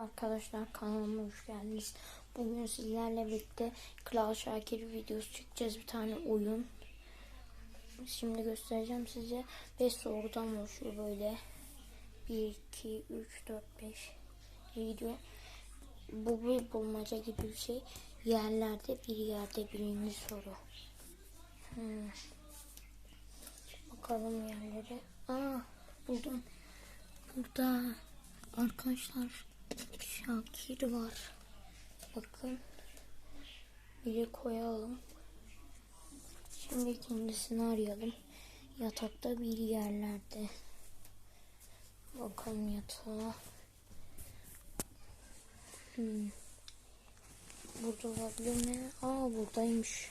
Arkadaşlar kanalıma hoş geldiniz. Bugün sizlerle birlikte Kral Şakir videosu çekeceğiz. Bir tane oyun. Şimdi göstereceğim size. 5 sorudan oluşuyor böyle. 1, 2, 3, 4, 5 video. Bu bir bulmaca gibi bir şey. Yerlerde bir yerde birinci soru. Hmm. Bakalım yerlere. Aa buldum. Burada arkadaşlar Şakir var. Bakın. Biri koyalım. Şimdi ikincisini arayalım. Yatakta bir yerlerde. Bakalım yatağa. Hmm. Burada olabilir mi? Aa buradaymış.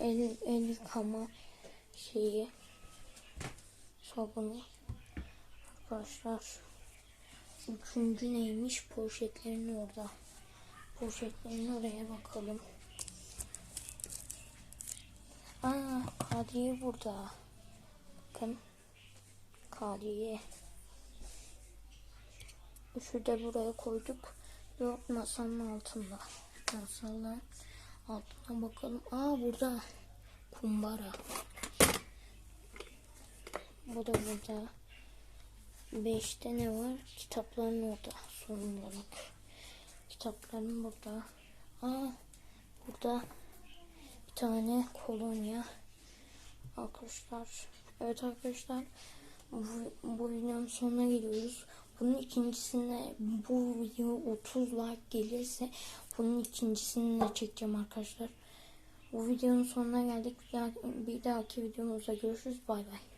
El, el yıkama şeyi. Sabunu. Arkadaşlar. Üçüncü neymiş? Poşetlerin orada. Poşetlerin oraya bakalım. Aa, Kadriye burada. Bakın. Kadriye. Üçü de buraya koyduk. Yok masanın altında. Masanın altına bakalım. Aa burada. Kumbara. Bu da burada. Beşte ne var? Kitapların orada. Olarak. Kitapların burada. Aa, burada bir tane kolonya. Arkadaşlar. Evet arkadaşlar. Bu, bu videonun sonuna geliyoruz. Bunun ikincisinde bu video 30 like gelirse bunun ikincisini de çekeceğim arkadaşlar. Bu videonun sonuna geldik. Bir dahaki videomuzda görüşürüz. Bay bay.